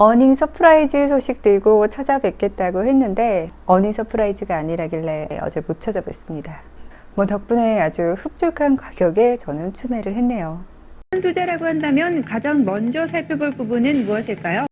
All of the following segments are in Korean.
어닝 서프라이즈 소식 들고 찾아뵙겠다고 했는데 어닝 서프라이즈가 아니라길래 어제 못 찾아뵙습니다. 뭐 덕분에 아주 흡족한 가격에 저는 추매를 했네요. 투자라고 한다면 가장 먼저 살펴볼 부분은 무엇일까요?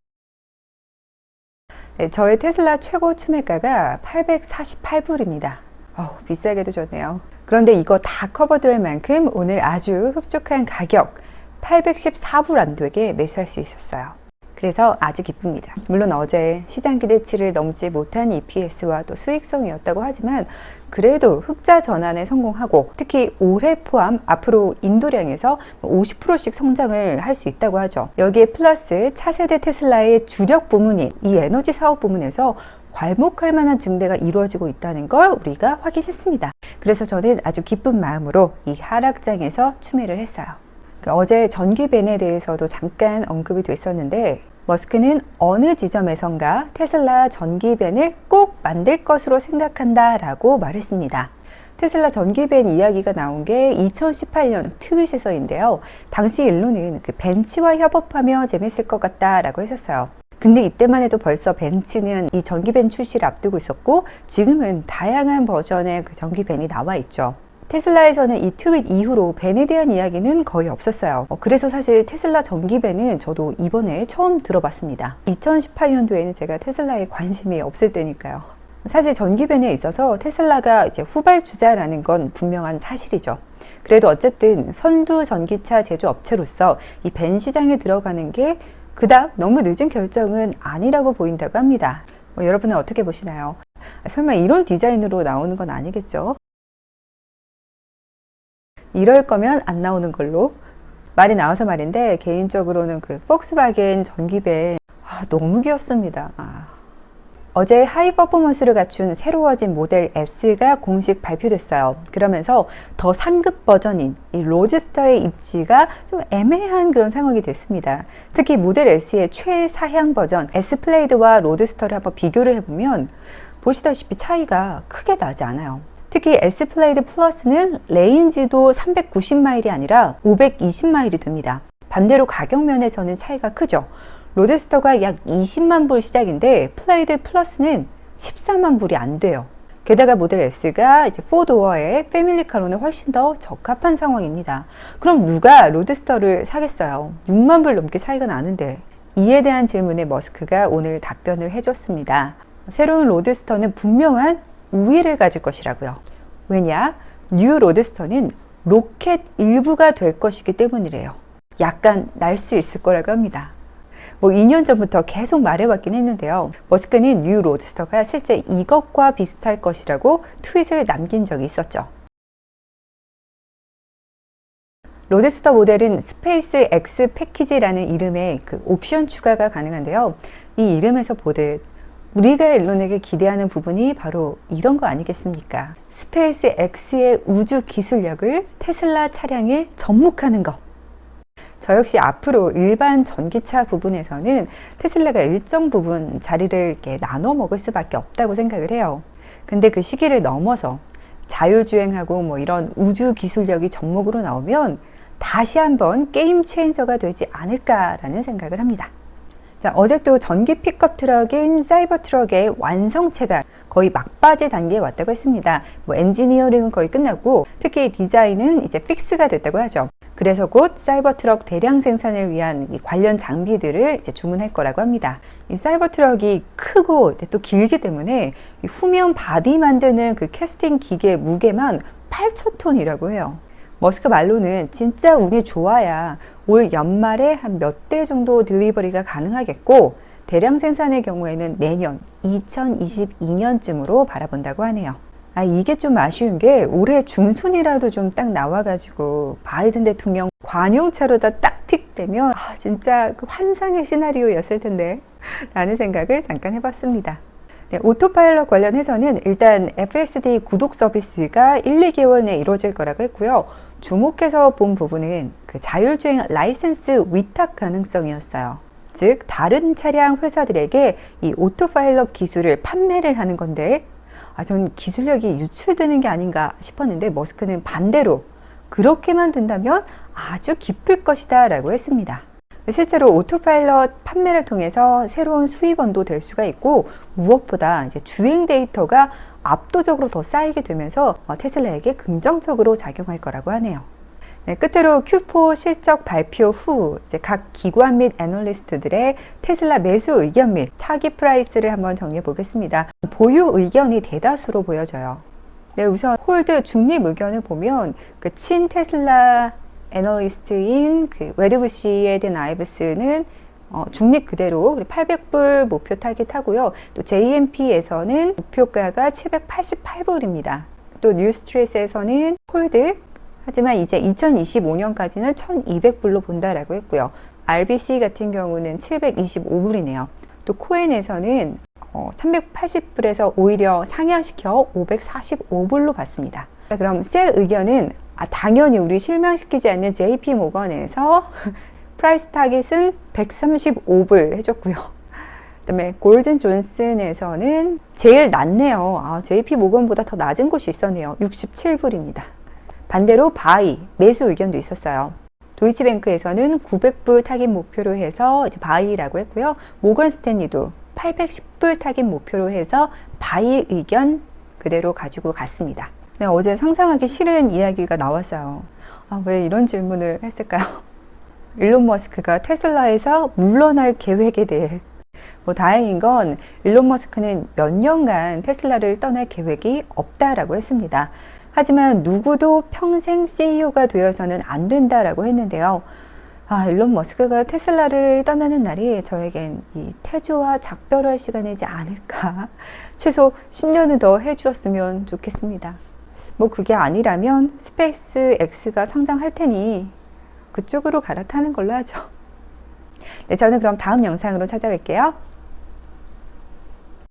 네, 저의 테슬라 최고 추매가가 848불입니다. 어우, 비싸게도 좋네요. 그런데 이거 다 커버될 만큼 오늘 아주 흡족한 가격 814불 안 되게 매수할 수 있었어요. 그래서 아주 기쁩니다. 물론 어제 시장 기대치를 넘지 못한 EPS와 또 수익성이었다고 하지만 그래도 흑자 전환에 성공하고 특히 올해 포함 앞으로 인도량에서 50%씩 성장을 할 수 있다고 하죠. 여기에 플러스 차세대 테슬라의 주력 부문인 이 에너지 사업 부문에서 괄목할 만한 증대가 이루어지고 있다는 걸 우리가 확인했습니다. 그래서 저는 아주 기쁜 마음으로 이 하락장에서 추매를 했어요. 그 어제 전기벤에 대해서도 잠깐 언급이 됐었는데 머스크는 어느 지점에선가 테슬라 전기벤을 꼭 만들 것으로 생각한다라고 말했습니다. 테슬라 전기벤 이야기가 나온 게 2018년 트윗에서인데요. 당시 일로는 그 벤치와 협업하며 재밌을 것 같다라고 했었어요. 근데 이때만 해도 벌써 벤츠는 이 전기벤 출시를 앞두고 있었고 지금은 다양한 버전의 그 전기벤이 나와 있죠. 테슬라에서는 이 트윗 이후로 벤에 대한 이야기는 거의 없었어요. 어, 그래서 사실 테슬라 전기벤은 저도 이번에 처음 들어봤습니다. 2018년도에는 제가 테슬라에 관심이 없을 때니까요. 사실 전기벤에 있어서 테슬라가 이제 후발주자라는 건 분명한 사실이죠. 그래도 어쨌든 선두 전기차 제조업체로서 이 벤 시장에 들어가는 게 그닥 너무 늦은 결정은 아니라고 보인다고 합니다. 뭐 여러분은 어떻게 보시나요? 설마 이런 디자인으로 나오는 건 아니겠죠? 이럴 거면 안 나오는 걸로 말이 나와서 말인데 개인적으로는 그 폭스바겐 전기벤 아, 너무 귀엽습니다. 아. 어제 하이 퍼포먼스를 갖춘 새로워진 모델 S가 공식 발표됐어요. 그러면서 더 상급 버전인 이 로즈스터의 입지가 좀 애매한 그런 상황이 됐습니다. 특히 모델 S의 최사향 버전 S 플레이드와 로드스터를 한번 비교를 해보면 보시다시피 차이가 크게 나지 않아요. 특히 S 플레이드 플러스는 레인지도 390마일이 아니라 520마일이 됩니다. 반대로 가격 면에서는 차이가 크죠. 로드스터가 약 20만 불 시작인데 플레이드 플러스는 14만 불이 안 돼요. 게다가 모델 S가 이제 4도어의 패밀리카로는 훨씬 더 적합한 상황입니다. 그럼 누가 로드스터를 사겠어요? 6만 불 넘게 차이가 나는데 이에 대한 질문에 머스크가 오늘 답변을 해줬습니다. 새로운 로드스터는 분명한 우위를 가질 것이라고요. 왜냐? 뉴 로드스터는 로켓 일부가 될 것이기 때문이래요. 약간 날 수 있을 거라고 합니다. 뭐 2년 전부터 계속 말해왔긴 했는데요. 머스크는 뉴 로드스터가 실제 이것과 비슷할 것이라고 트윗을 남긴 적이 있었죠. 로드스터 모델은 스페이스 X 패키지라는 이름의 그 옵션 추가가 가능한데요. 이 이름에서 보듯 우리가 일론에게 기대하는 부분이 바로 이런 거 아니겠습니까? 스페이스 X의 우주 기술력을 테슬라 차량에 접목하는 것. 저 역시 앞으로 일반 전기차 부분에서는 테슬라가 일정 부분 자리를 이렇게 나눠 먹을 수밖에 없다고 생각을 해요. 근데 그 시기를 넘어서 자율주행하고 뭐 이런 우주 기술력이 접목으로 나오면 다시 한번 게임 체인저가 되지 않을까라는 생각을 합니다. 자, 어제 또 전기 픽업 트럭인 사이버 트럭의 완성체가 거의 막바지 단계에 왔다고 했습니다. 뭐 엔지니어링은 거의 끝났고 특히 디자인은 이제 픽스가 됐다고 하죠. 그래서 곧 사이버 트럭 대량 생산을 위한 이 관련 장비들을 이제 주문할 거라고 합니다. 이 사이버 트럭이 크고 또 길기 때문에 이 후면 바디 만드는 그 캐스팅 기계 무게만 8,000톤이라고 해요. 머스크 말로는 진짜 운이 좋아야 올 연말에 한 몇 대 정도 딜리버리가 가능하겠고 대량 생산의 경우에는 내년 2022년쯤으로 바라본다고 하네요. 아, 이게 좀 아쉬운 게 올해 중순이라도 좀 딱 나와가지고 바이든 대통령 관용차로다 딱 픽되면 아, 진짜 그 환상의 시나리오였을 텐데 라는 생각을 잠깐 해봤습니다. 네, 오토파일럿 관련해서는 일단 FSD 구독 서비스가 1, 2개월 내에 이루어질 거라고 했고요. 주목해서 본 부분은 그 자율주행 라이센스 위탁 가능성이었어요. 즉, 다른 차량 회사들에게 이 오토파일럿 기술을 판매를 하는 건데, 아, 전 기술력이 유출되는 게 아닌가 싶었는데, 머스크는 반대로 그렇게만 된다면 아주 기쁠 것이다 라고 했습니다. 실제로 오토파일럿 판매를 통해서 새로운 수입원도 될 수가 있고 무엇보다 이제 주행 데이터가 압도적으로 더 쌓이게 되면서 어, 테슬라에게 긍정적으로 작용할 거라고 하네요. 네, 끝으로 Q4 실적 발표 후 각 기관 및 애널리스트들의 테슬라 매수 의견 및 타깃 프라이스를 한번 정리해 보겠습니다. 보유 의견이 대다수로 보여져요. 네, 우선 홀드 중립 의견을 보면 그 친 테슬라 애널리스트인 그 웨르브시 든 아이브스는 어, 중립 그대로 800불 목표 타깃하고요. 또 JMP에서는 목표가가 788불입니다. 또 뉴스트레스에서는 홀드 하지만 이제 2025년까지는 1200불로 본다라고 했고요. RBC 같은 경우는 725불이네요. 또 코엔에서는 어, 380불에서 오히려 상향시켜 545불로 봤습니다. 자, 그럼 셀 의견은 아, 당연히 우리 실망시키지 않는 JP 모건에서 프라이스 타깃은 135불 해줬고요. 그다음에 골든 존슨에서는 제일 낮네요. 아, JP 모건보다 더 낮은 곳이 있었네요. 67불입니다. 반대로 바이 매수 의견도 있었어요. 도이치뱅크에서는 900불 타깃 목표로 해서 이제 바이라고 했고요. 모건 스탠리도 810불 타깃 목표로 해서 바이 의견 그대로 가지고 갔습니다. 네, 어제 상상하기 싫은 이야기가 나왔어요. 아, 왜 이런 질문을 했을까요? 일론 머스크가 테슬라에서 물러날 계획에 대해 뭐 다행인 건 일론 머스크는 몇 년간 테슬라를 떠날 계획이 없다라고 했습니다. 하지만 누구도 평생 CEO가 되어서는 안 된다라고 했는데요. 아, 일론 머스크가 테슬라를 떠나는 날이 저에겐 이 태주와 작별할 시간이지 않을까. 최소 10년은 더 해주었으면 좋겠습니다. 뭐 그게 아니라면 스페이스 X가 상장할 테니 그쪽으로 갈아타는 걸로 하죠. 네, 저는 그럼 다음 영상으로 찾아뵐게요.